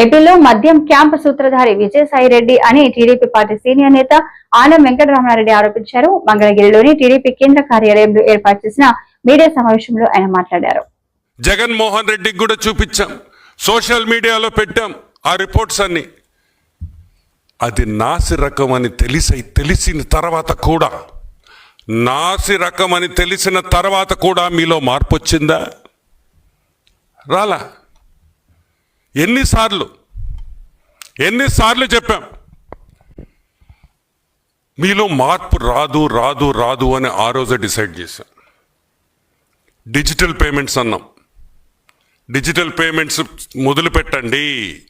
ఏపీలో మద్యం క్యాంప్ సూత్రధారి విజయసాయి రెడ్డి అని టీడీపీ పార్టీ సీనియర్ నేత ఆనం వెంకటరమణారెడ్డి ఆరోపించారు. మంగళగిరిలోని టీడీపీ కేంద్ర కార్యాలయంలో ఏర్పాటు చేసిన మీడియా సమావేశంలో ఆయన మాట్లాడారు. జగన్మోహన్ రెడ్డికి కూడా చూపించాం. సోషల్ మీడియాలో పెట్టాం ఆ రిపోర్ట్స్ అన్ని. అది నాసి రకం అని తెలిసి తెలిసిన తర్వాత కూడా నాసి రకం అని తెలిసిన తర్వాత కూడా మీలో మార్పు వచ్చిందా? రాలా? ఎన్నిసార్లు? ఎన్నిసార్లు చెప్పాం? మీలో మార్పు రాదు రాదు రాదు అని ఆ రోజే డిసైడ్ చేశాం. డిజిటల్ పేమెంట్స్ అన్నాం. డిజిటల్ పేమెంట్స్ మొదలు పెట్టండి.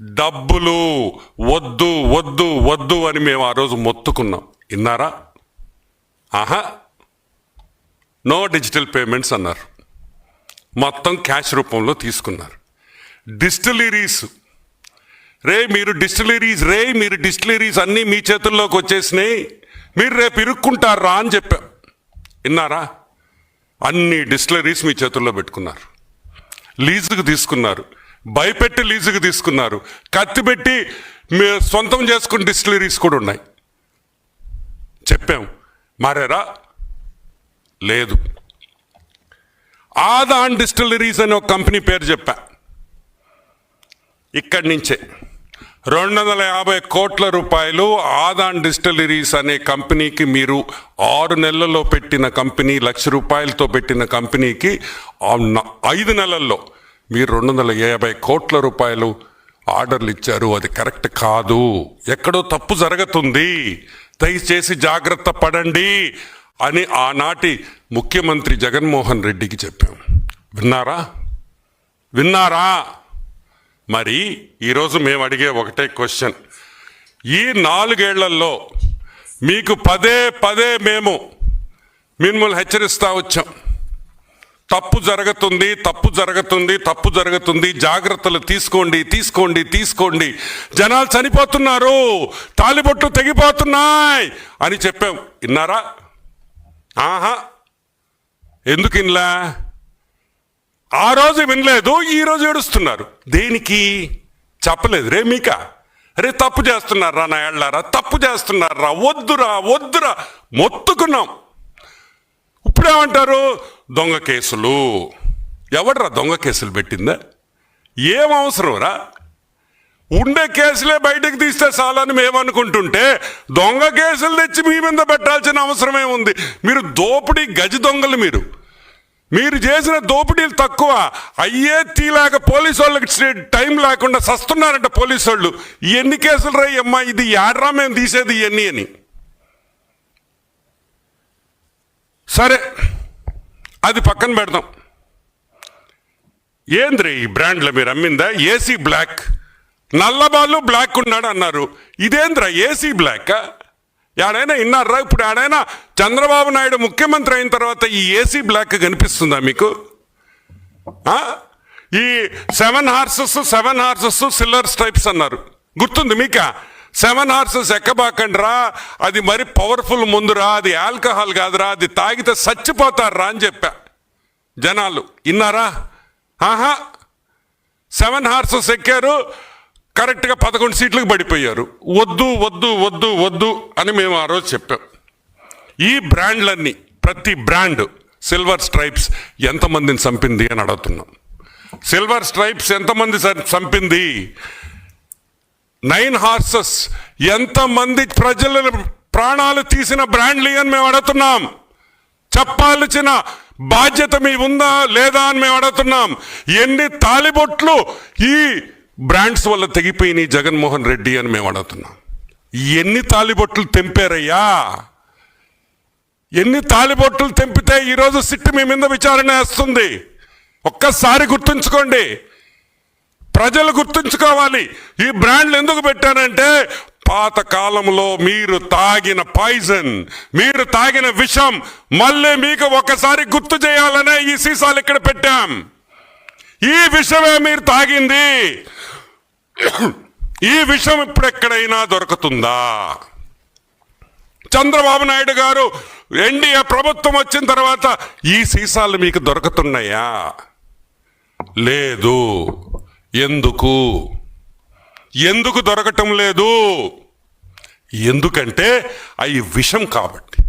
డబ్బులు వద్దు వద్దు వద్దు అని మేము ఆ రోజు మొత్తుకున్నాం. విన్నారా? ఆహా! నో డిజిటల్ పేమెంట్స్ అన్నారు. మొత్తం క్యాష్ రూపంలో తీసుకున్నారు. డిస్టిలరీస్. రే మీరు డిస్టిలరీస్ రే మీరు డిస్టిలరీస్ అన్నీ మీ చేతుల్లోకి వచ్చేసినాయి. మీరు రేపు ఇరుక్కుంటారా అని చెప్పాం. విన్నారా? అన్ని డిస్టిలరీస్ మీ చేతుల్లో పెట్టుకున్నారు. లీజుకు తీసుకున్నారు. భయపెట్టి లీజుకు తీసుకున్నారు. కత్తి పెట్టి మీ సొంతం చేసుకున్న డిస్టిలరీస్ కూడా ఉన్నాయి. చెప్పాం మారారా? లేదు. ఆదాన్ డిస్టిలరీస్ అనే ఒక కంపెనీ పేరు చెప్పా. ఇక్కడి నుంచే. రెండు వందల యాభై కోట్ల రూపాయలు ఆదాన్ డిస్టిలరీస్ అనే కంపెనీకి మీరు ఆరు నెలల్లో పెట్టిన కంపెనీ లక్ష రూపాయలతో పెట్టిన కంపెనీకి ఐదు నెలల్లో మీరు రెండు వందల యాభై కోట్ల రూపాయలు ఆర్డర్లు ఇచ్చారు. అది కరెక్ట్ కాదు. ఎక్కడో తప్పు జరుగుతుంది. దయచేసి జాగ్రత్త పడండి అని ఆనాటి ముఖ్యమంత్రి జగన్మోహన్ రెడ్డికి చెప్పాం. విన్నారా? విన్నారా? మరి ఈరోజు మేము అడిగే ఒకటే క్వశ్చన్. ఈ నాలుగేళ్ళలో మీకు పదే పదే మేము మిమ్మల్ని హెచ్చరిస్తా వచ్చాం. తప్పు జరుగుతుంది తప్పు జరుగుతుంది తప్పు జరుగుతుంది జాగ్రత్తలు తీసుకోండి తీసుకోండి తీసుకోండి. జనాలు చనిపోతున్నారు తాలిబొట్లు తెగిపోతున్నాయి అని చెప్పాం. విన్నారా? ఆహా. ఎందుకు ఇన్లా ఆ రోజు వినలేదు ఈ రోజు ఏడుస్తున్నారు. దేనికి? చెప్పలేదు. రే మీక రే తప్పు చేస్తున్నారా నా ఏళ్ళారా? తప్పు చేస్తున్నారా? వద్దురా వద్దురా. మొత్తుకున్నాం. ఇప్పుడేమంటారు? దొంగ కేసులు. ఎవడరా దొంగ కేసులు పెట్టిందా? ఏం అవసరం రా? ఉండే కేసులే బయటకు తీస్తే చాలని మేమనుకుంటుంటే దొంగ కేసులు తెచ్చి మీ మీద పెట్టాల్సిన అవసరమే ఉంది. మీరు దోపిడీ గజ దొంగలు మీరు. మీరు చేసిన దోపిడీలు తక్కువ. అయ్యే తీలాక పోలీసు వాళ్ళకి టైం లేకుండా సస్తున్నారంట పోలీసు వాళ్ళు. ఎన్ని కేసులు రాయమ్మా ఇది యాడ్రా మేము తీసేది ఇవన్నీ అని. సరే అది పక్కన పెడదాం. ఏంద్రి ఈ బ్రాండ్లో మీరు అమ్మిందా? AC black. నల్లబాలు బ్లాక్ ఉన్నాడు అన్నారు. ఇదేంద్రా ఏసీ బ్లాక్? ఆడైనా విన్నారా ఇప్పుడు ఆడైనా చంద్రబాబు నాయుడు ముఖ్యమంత్రి అయిన తర్వాత ఈ ఏసీ బ్లాక్ కనిపిస్తుందా మీకు? ఆ? ఈ seven horses seven horses silver stripes అన్నారు. గుర్తుంది మీక? సెవెన్ హార్సెస్ ఎక్కబాకండిరా? అది మరి పవర్ఫుల్ ముందురా? అది ఆల్కహాల్ కాదురా? అది తాగితే చచ్చిపోతారా అని చెప్పా జనాలు. ఇన్నారా? ఆహా! సెవెన్ హార్సెస్ ఎక్కారు. కరెక్ట్గా పదకొండు సీట్లకు పడిపోయారు. వద్దు వద్దు వద్దు వద్దు అని మేము ఆ రోజు చెప్పాం. ఈ బ్రాండ్లన్నీ ప్రతి బ్రాండ్ సిల్వర్ స్ట్రైప్స్ ఎంతమందిని చంపింది అని అడుగుతున్నాం. సిల్వర్ స్ట్రైప్స్ ఎంతమంది చంపింది? Nine horses. ఎంతమంది ప్రజల ప్రాణాలు తీసిన బ్రాండ్లు అని మేము అడుగుతున్నాం. చెప్పాల్సిన బాధ్యత మీ ఉందా లేదా అని మేము అడుగుతున్నాం. ఎన్ని తాలిబొట్లు ఈ బ్రాండ్స్ వల్ల తెగిపోయినాయి జగన్మోహన్ రెడ్డి అని మేము అడుగుతున్నాం. ఎన్ని తాలిబొట్లు తెంపారయ్యా? ఎన్ని తాలిబొట్లు తెంపితే ఈరోజు సిట్టు మీ మీద విచారణ వేస్తుంది? ఒక్కసారి గుర్తుంచుకోండి. ప్రజలు గుర్తుంచుకోవాలి. ఈ బ్రాండ్లు ఎందుకు పెట్టానంటే పాత కాలంలో మీరు తాగిన పాయిజన్ మీరు తాగిన విషం మళ్ళీ మీకు ఒకసారి గుర్తు చేయాలనే ఈ సీసాలు ఇక్కడ పెట్టాం. ఈ విషమే మీరు తాగింది. ఈ విషం ఇప్పుడు ఎక్కడైనా దొరుకుతుందా? చంద్రబాబు నాయుడు గారు ఎన్డీఏ ప్రభుత్వం వచ్చిన తర్వాత ఈ సీసాలు మీకు దొరుకుతున్నాయా? లేదు. ఎందుకు? ఎందుకు దొరకటం లేదు? ఎందుకంటే అవి విషం కాబట్టి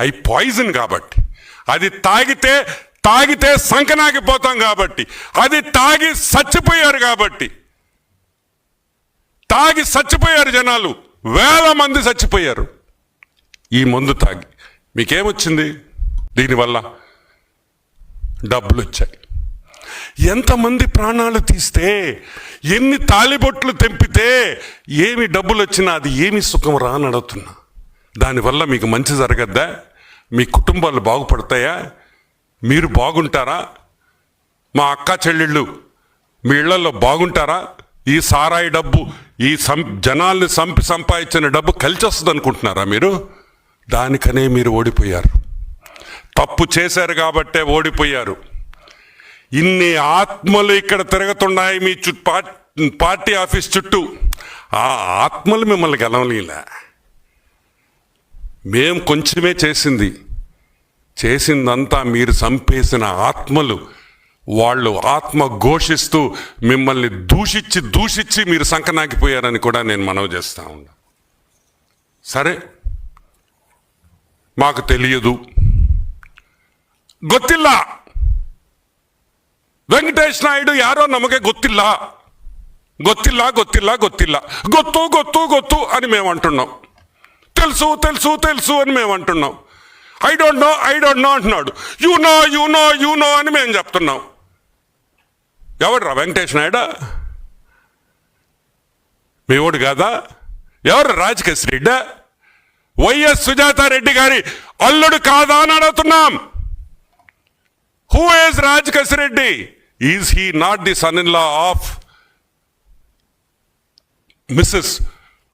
అవి పాయిజన్ కాబట్టి. అది తాగితే తాగితే సంకనాగిపోతాం కాబట్టి. అది తాగి చచ్చిపోయారు కాబట్టి. తాగి చచ్చిపోయారు జనాలు. వేల మంది చచ్చిపోయారు. ఈ మందు తాగి. మీకేమొచ్చింది? దీనివల్ల డబ్బులు వచ్చాయి ఎంతమంది ప్రాణాలు తీస్తే ఎన్ని తాలిబొట్లు తెంపితే ఏమి డబ్బులు వచ్చినా అది ఏమి సుఖం రానడుతున్నా. దానివల్ల మీకు మంచి జరగద్దా? మీ కుటుంబాలు బాగుపడతాయా? మీరు బాగుంటారా? మా అక్క చెల్లెళ్ళు మీ ఇళ్ళలో బాగుంటారా? ఈ సారాయి డబ్బు ఈ సం జనాల్ని సంపి సంపాదించిన డబ్బు కలిసి వస్తుంది అనుకుంటున్నారా మీరు? దానికనే మీరు ఓడిపోయారు. తప్పు చేశారు కాబట్టే ఓడిపోయారు. ఇన్ని ఆత్మలు ఇక్కడ తిరుగుతున్నాయి మీ చు పార్టీ ఆఫీస్ చుట్టూ. ఆ ఆత్మలు మిమ్మల్ని గెలవలేలా మేం కొంచెమే చేసింది. చేసిందంతా మీరు చంపేసిన ఆత్మలు వాళ్ళు ఆత్మ ఘోషిస్తూ మిమ్మల్ని దూషించి దూషించి మీరు సంకనాకిపోయారని కూడా నేను మనవి చేస్తా ఉన్నా సరే మాకు తెలియదు ಗೊತ್ತಿಲ್ಲ ವೆಂಕಟೇಶ್ ನಾಯ್ಡು ಯಾರೋ ನಮಗೆ ಗೊತ್ತಿಲ್ಲ ಗೊತ್ತಿಲ್ಲ ಗೊತ್ತಿಲ್ಲ ಗೊತ್ತಿಲ್ಲ ಗೊತ್ತು ಗೊತ್ತು ಗೊತ್ತು అని మేము అంటున్నాం తెలుసు తెలుసు తెలుసు అని మేము అంటున్నాం I don't know I don't know అంటున్నాడు. You know you know you know అని మేము చెప్తున్నాం. ఎవడ్రా వెంకటేష్ నాయుడా? మీ కాదా? ఎవరు రాజకేశ్ రెడ్డా? వైఎస్ సుజాతారెడ్డి గారి అల్లుడు కాదా అని అడుగుతున్నాం. Who is Rajakesh Reddy? Is he not the son in law of Mrs